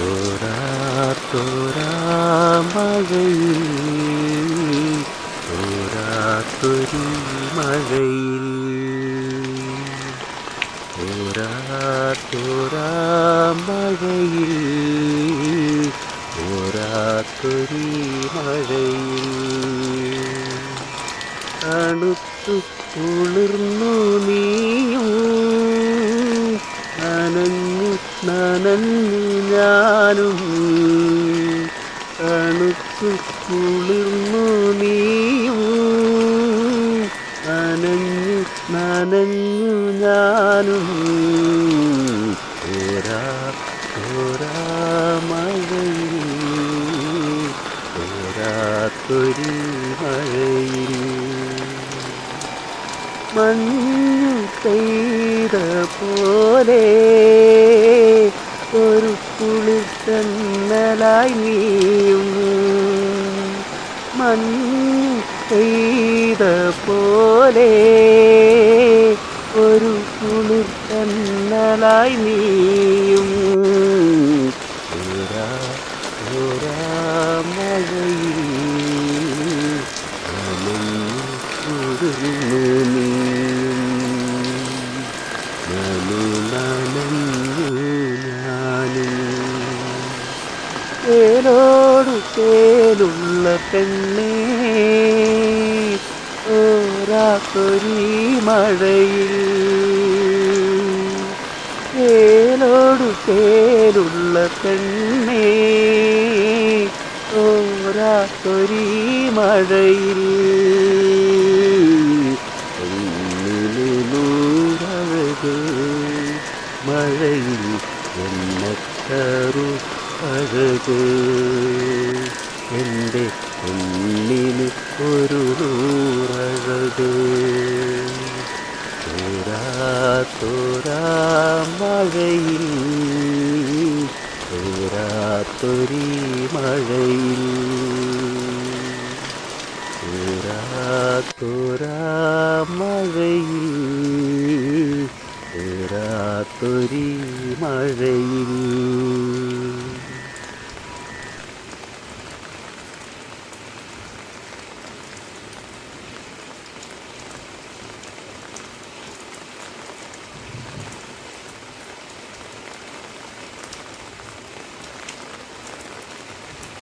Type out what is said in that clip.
തോരാത്തോരാ മഴയിൽ തോരാത്തൊരു മഴയിൽ തോരാത്തോരാ മഴയിൽ തോരാത്തൊരു മഴയിൽ തണുത്തു കുളിർന്നു നീയും നനഞ്ഞു നനഞ്ഞു ഞാനും അണുത്തു കുളിർന്നു നീയും അനഞ്ഞു നനഞ്ഞു ഞാനും. ഓരാ ഓരാ മഴയിൽ ഓരാത്തൊരു മഴയിൽ. മഞ്ഞു പെയ്ത പോലെ ഒരു കുളിർത്തന്നലായി നീയും മഞ്ഞു പോലെ ഒരു കുളിർത്തന്നലായി നീയും തേലുള്ള പെണ്ണേ ഓരാത്തൊരി മഴയിൽ തേലോടു തേലുള്ള പെണ്ണേ ഓരാത്തൊരി മഴയിൽ മഴയിൽ എന്നെ എണ്ണക്കറു അഴക്. എന്റെ ഉള്ളിന് ഒരു നൂറഴക്. തോരാ മഴയിൽ. തോരാത്തൊരീ മഴയിൽ. മഴയിൽ. തോരാത്തൊരീ മഴയിൽ.